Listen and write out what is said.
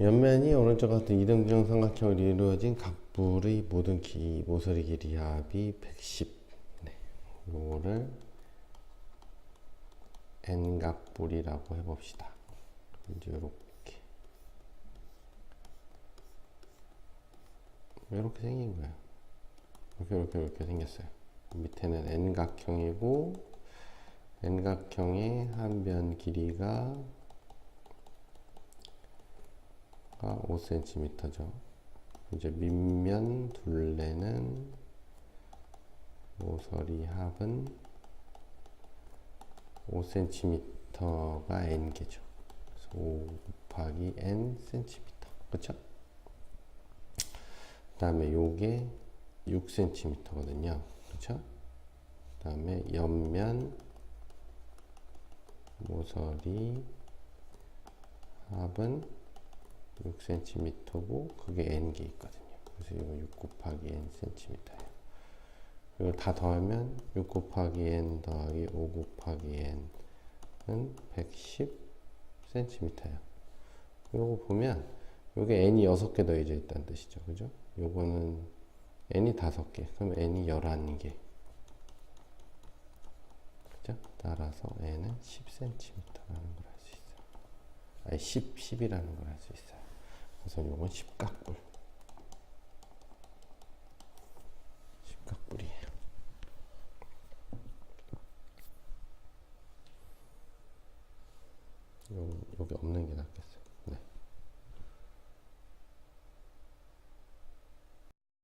옆면이 오른쪽 같은 이등병 삼각형으로 이루어진 각불의 모든 기, 모서리 길이 합이 110. 네. 요거를 n각불이라고 해봅시다. 이제 요렇게. 이렇게 생긴 거예요. 이렇게 이렇게 이렇게 생겼어요. 밑에는 n각형이고 n각형의 한 변 길이가 5cm죠. 이제 밑면 둘레는 모서리 합은 5cm가 n개죠. 그래서 5 곱하기 n cm. 그쵸? 그 다음에 요게 6cm거든요. 그쵸? 그 다음에 옆면 모서리 합은 6cm고 그게 n개 있거든요. 그래서 이거 6 곱하기 n cm예요. 이걸 다 더하면 6 곱하기 n 더하기 5 곱하기 n은 110cm예요. 요거 보면 요게 n이 6개 더해져 있다는 뜻이죠. 그죠? 요거는 n이 5개. 그럼 n이 11개. 그죠? 따라서 n은 10cm라는 걸 알 수 있어요. 아니 10, 10이라는 걸 알 수 있어요. 결국은 십각불. 십각불이에요. 여기 없는 게 낫겠어요.